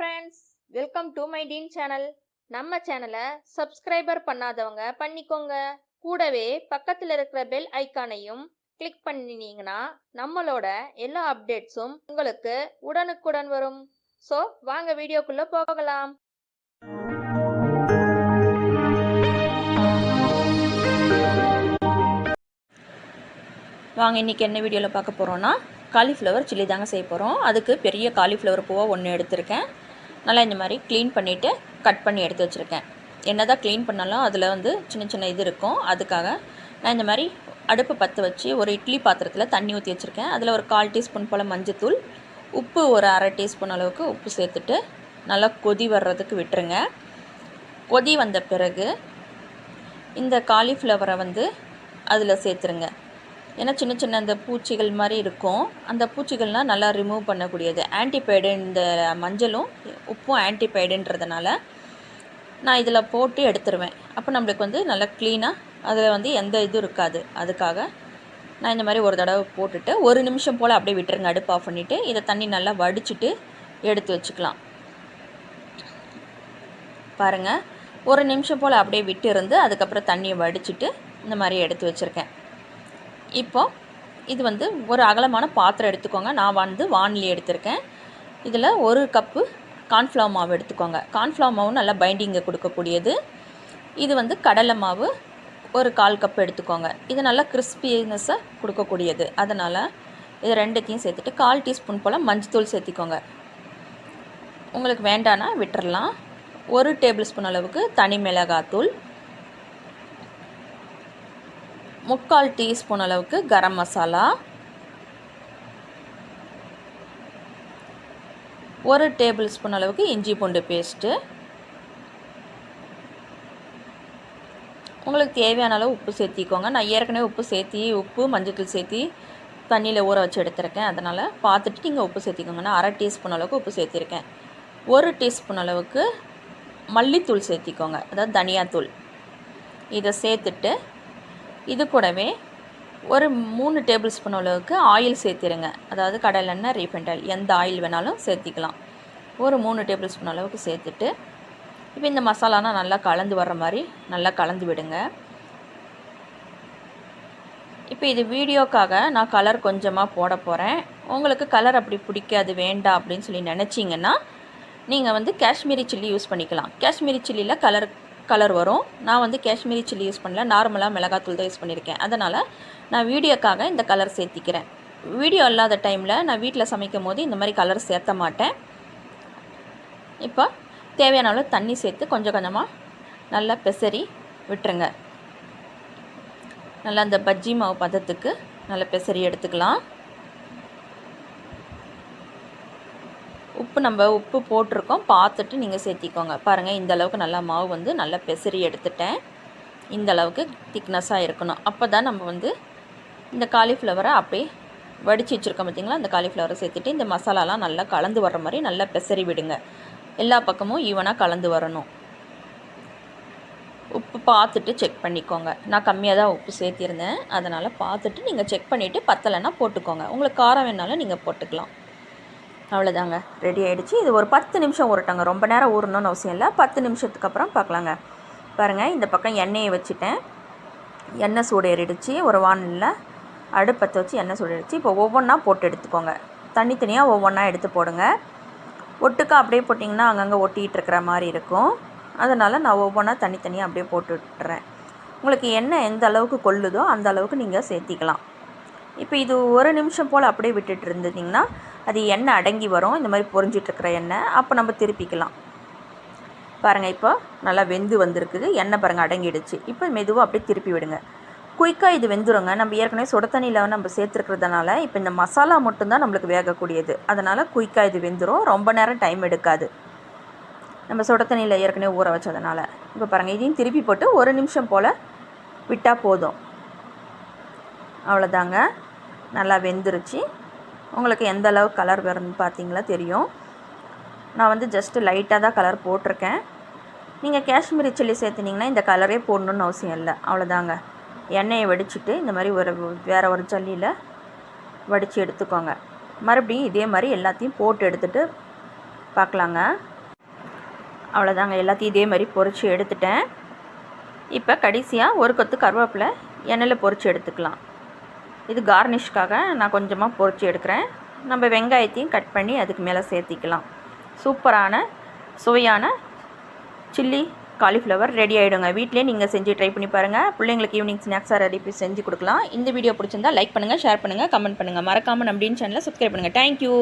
Friends welcome to my teen channel நம்ம சேனலை subscriber பண்ணாதவங்க பண்ணிக்கோங்க. கூடவே பக்கத்தில் இருக்கிற பெல் ஐக்கானையும் கிளிக் பண்ணினீங்கன்னா நம்மளோட எல்லா அப்டேட்ஸும் உங்களுக்கு உடனுக்குடன் வரும். ஸோ வாங்க வீடியோக்குள்ளே போகலாம். வாங்க இன்றைக்கி என்ன வீடியோவில் பார்க்க போகிறோன்னா காலிஃப்ளவர் சில்லி தாங்க செய்ய போகிறோம் அதுக்கு பெரிய காலிஃப்ளவர் பூவாக ஒன்று எடுத்திருக்கேன். நல்லா இந்த மாதிரி க்ளீன் பண்ணிவிட்டு கட் பண்ணி எடுத்து வச்சுருக்கேன். என்ன தான் க்ளீன் பண்ணாலும் அதில் வந்து சின்ன சின்ன இது இருக்கும். அதுக்காக நான் இந்த மாதிரி அடுப்பு பற்ற வச்சு ஒரு இட்லி பாத்திரத்தில் தண்ணி ஊற்றி வச்சுருக்கேன். அதில் ஒரு கால் டீஸ்பூன் போல் மஞ்சத்தூள் உப்பு ஒரு அரை டீஸ்பூன் அளவுக்கு உப்பு சேர்த்துட்டு நல்லா கொதி வர்றதுக்கு விட்டுருங்க. கொதி வந்த பிறகு இந்த காலிஃப்ளவரை வந்து அதில் சேர்த்துருங்க. ஏன்னா சின்ன சின்ன அந்த பூச்சிகள் மாதிரி இருக்கும். அந்த பூச்சிகள்லாம் நல்லா ரிமூவ் பண்ணக்கூடியது. ஆன்டிபயடு இந்த மஞ்சளும் உப்பும் ஆன்டிபயடுன்றதுனால நான் இதில் போட்டு எடுத்துருவேன். அப்போ நம்மளுக்கு வந்து நல்லா க்ளீனாக அதில் வந்து எந்த இதுவும் இருக்காது. அதுக்காக நான் இந்த மாதிரி ஒரு தடவை போட்டுட்டு ஒரு நிமிஷம் போல் அப்படியே விட்டுருங்க. அடுப்பு ஆஃப் பண்ணிவிட்டு இதை தண்ணி நல்லா வடிச்சிட்டு எடுத்து வச்சுக்கலாம். பாருங்கள் ஒரு நிமிஷம் போல் அப்படியே விட்டு இருந்து அதுக்கப்புறம் தண்ணியை வடிச்சிட்டு இந்த மாதிரி எடுத்து வச்சுருக்கேன். இப்போது இது வந்து ஒரு அகலமான பாத்திரம் எடுத்துக்கோங்க. நான் வந்து வானிலி எடுத்திருக்கேன். இதில் ஒரு கப்பு கார்ன்ஃப்ளவர் மாவு எடுத்துக்கோங்க. கார்ன்ஃப்ளவர் மாவு நல்லா பைண்டிங்கை கொடுக்கக்கூடியது. இது வந்து கடலை மாவு ஒரு கால் கப் எடுத்துக்கோங்க. இது நல்லா கிறிஸ்பினஸை கொடுக்கக்கூடியது. அதனால் இது ரெண்டுத்தையும் சேர்த்துட்டு கால் டீஸ்பூன் போல் மஞ்சத்தூள் சேர்த்திக்கோங்க. உங்களுக்கு வேண்டான்னா விட்டுறலாம். ஒரு டேபிள் ஸ்பூன் அளவுக்கு தனி மிளகாத்தூள். முக்கால் டீஸ்பூன் அளவுக்கு கரம் மசாலா. ஒரு டேபிள் ஸ்பூன் அளவுக்கு இஞ்சி பூண்டு பேஸ்ட்டு. உங்களுக்கு தேவையான அளவு உப்பு சேர்த்திக்கோங்க. நான் ஏற்கனவே உப்பு சேர்த்தி உப்பு மஞ்சத்தூள் சேர்த்தி தண்ணியில் ஊற வச்சு எடுத்திருக்கேன். அதனால் பார்த்துட்டு நீங்கள் உப்பு சேர்த்திக்கோங்க. நான் அரை டீஸ்பூன் அளவுக்கு உப்பு சேர்த்திருக்கேன். ஒரு டீஸ்பூன் அளவுக்கு மல்லித்தூள் சேர்த்திக்கோங்க. அதாவது தனியாத்தூள். இதை சேர்த்துட்டு இது கூடவே ஒரு மூணு டேபிள் ஸ்பூன் அளவுக்கு ஆயில் சேர்த்திருங்க. அதாவது கடலெண்ணெய் ரீஃபைண்ட் ஆயில் எந்த ஆயில் வேணாலும் சேர்த்திக்கலாம். ஒரு மூணு டேபிள் ஸ்பூன் அளவுக்கு சேர்த்துட்டு இப்போ இந்த மசாலானா நல்லா கலந்து வர்ற மாதிரி நல்லா கலந்து விடுங்க. இப்போ இது வீடியோக்காக நான் கலர் கொஞ்சமாக போட போகிறேன் உங்களுக்கு கலர் அப்படி பிடிக்காது வேண்டாம் அப்படின்னு சொல்லி நினச்சிங்கன்னா நீங்கள் வந்து காஷ்மீரி சில்லி யூஸ் பண்ணிக்கலாம். காஷ்மீரி சில்லியில் கலர் கலர் வரும். நான் வந்து காஷ்மீரி சில்லி யூஸ் பண்ணல. நார்மலாக மிளகாத்தூள் தான் யூஸ் பண்ணியிருக்கேன் அதனால் நான் வீடியோக்காக இந்த கலர் சேர்த்திக்கிறேன். வீடியோ இல்லாத டைமில் நான் வீட்டில் சமைக்கும் போது இந்த மாதிரி கலர் சேர்த்த மாட்டேன். இப்போ தேவையான அளவு தண்ணி சேர்த்து கொஞ்சம் கொஞ்சமாக நல்லா பெசரி விட்டுருங்க. நல்லா அந்த பஜ்ஜி மாவு பதத்துக்கு நல்லா பெசரி எடுத்துக்கலாம். உப்பு நம்ம உப்பு போட்டிருக்கோம். பார்த்துட்டு நீங்கள் சேர்த்திக்கோங்க. பாருங்கள் இந்த அளவுக்கு நல்லா மாவு வந்து நல்லா பெசரி எடுத்துட்டேன். இந்த அளவுக்கு திக்னஸாக இருக்கணும். அப்போ தான் நம்ம வந்து இந்த காலிஃப்ளவரை அப்படியே வடித்து வச்சுருக்கோம் பார்த்திங்களா அந்த காலிஃப்ளவரை சேர்த்துட்டு இந்த மசாலாலாம் நல்லா கலந்து வர்ற மாதிரி நல்லா பெசரி விடுங்க. எல்லா பக்கமும் ஈவனாக கலந்து வரணும். உப்பு பார்த்துட்டு செக் பண்ணிக்கோங்க. நான் கம்மியாக தான் உப்பு சேர்த்திருந்தேன். அதனால் பார்த்துட்டு நீங்கள் செக் பண்ணிவிட்டு பத்தலைன்னா போட்டுக்கோங்க. உங்களுக்கு காரம் வேணாலும் நீங்கள் போட்டுக்கலாம். அவ்வளோதாங்க ரெடி ஆகிடுச்சு இது ஒரு பத்து நிமிஷம் ஊறட்டாங்க. ரொம்ப நேரம் ஊறணும்னு அவசியம் இல்லை. பத்து நிமிஷத்துக்கு அப்புறம் பார்க்கலாங்க. பாருங்கள் இந்த பக்கம் எண்ணெயை வச்சுட்டேன். எண்ணெய் சூடு ஏறிடுச்சு. ஒரு வானில் அடுப்பத்தை வச்சு எண்ணெய் சூடு ஏறிடுச்சு. இப்போ ஒவ்வொன்றா போட்டு எடுத்துக்கோங்க. தனித்தனியாக ஒவ்வொன்றா எடுத்து போடுங்க. ஒட்டுக்கா அப்படியே போட்டிங்கன்னா அங்கங்கே ஒட்டிகிட்டு இருக்கிற மாதிரி இருக்கும். அதனால் நான் ஒவ்வொன்றா தனித்தனியாக அப்படியே போட்டு விட்டுறேன். உங்களுக்கு எண்ணெய் எந்த அளவுக்கு கொள்ளுதோ அந்த அளவுக்கு நீங்கள் சேர்த்திக்கலாம். இப்போ இது ஒரு நிமிஷம் போல் அப்படியே விட்டுட்டு இருந்தீங்கன்னா அது எண்ணெய் அடங்கி வரும். இந்த மாதிரி பொறிஞ்சிட்ருக்கிற எண்ணெய். அப்போ நம்ம திருப்பிக்கலாம். பாருங்கள் இப்போ நல்லா வெந்து வந்திருக்குது. எண்ணெய் பாருங்கள் அடங்கிடுச்சு. இப்போ மெதுவாக அப்படியே திருப்பி விடுங்க. குயிக்காக இது வெந்துருங்க. நம்ம ஏற்கனவே சுட தண்ணியில் நம்ம சேர்த்துருக்கிறதுனால இப்போ இந்த மசாலா மட்டும்தான் நம்மளுக்கு வேகக்கூடியது. அதனால் குயிக்காக இது வெந்துடும் ரொம்ப நேரம் டைம் எடுக்காது. நம்ம சுட தண்ணியில் ஏற்கனவே ஊற வச்சதுனால. இப்போ பாருங்கள் இதையும் திருப்பி போட்டு ஒரு நிமிஷம் போல் விட்டால் போதும். அவ்வளோதாங்க. நல்லா வெந்துருச்சு. உங்களுக்கு எந்த அளவு கலர் வரும்னு பார்த்தீங்களா தெரியும். நான் வந்து ஜஸ்ட்டு லைட்டாக தான் கலர் போட்டிருக்கேன். நீங்கள் காஷ்மீரி சில்லி சேர்த்துனிங்கன்னா இந்த கலரே போடணுன்னு அவசியம் இல்லை. அவ்வளோதாங்க எண்ணெயை வடிச்சிட்டு இந்த மாதிரி ஒரு வேறு ஒரு ஜல்லியில் வடித்து எடுத்துக்கோங்க. மறுபடியும் இதே மாதிரி எல்லாத்தையும் போட்டு எடுத்துகிட்டு பார்க்கலாங்க. அவ்வளோதாங்க எல்லாத்தையும் இதே மாதிரி பொரித்து எடுத்துட்டேன். இப்போ கடைசியாக ஒரு கொத்து கருவேப்பிலை எண்ணெயில் பொரித்து எடுத்துக்கலாம். இது கார்னிஷ்காக நான் கொஞ்சமாக பொறிச்சு எடுக்கிறேன். நம்ம வெங்காயத்தையும் கட் பண்ணி அதுக்கு மேலே சேர்த்திக்கலாம். சூப்பரான சுவையான சில்லி காலிஃப்ளவர் ரெடி ஆகிடுங்க வீட்டிலே நீங்கள் செஞ்சு ட்ரை பண்ணி பாருங்கள் பிள்ளைங்களுக்கு ஈவினிங் ஸ்நாக்ஸாக ரெடி பண்ணி செஞ்சு கொடுக்கலாம். இந்த வீடியோ பிடிச்சிருந்தா லைக் பண்ணுங்கள் ஷேர் பண்ணுங்கள் கமெண்ட் பண்ணுங்கள் மறக்காமல் நம்ம சேனலை சப்ஸ்கிரைப் பண்ணுங்கள் தேங்க்யூ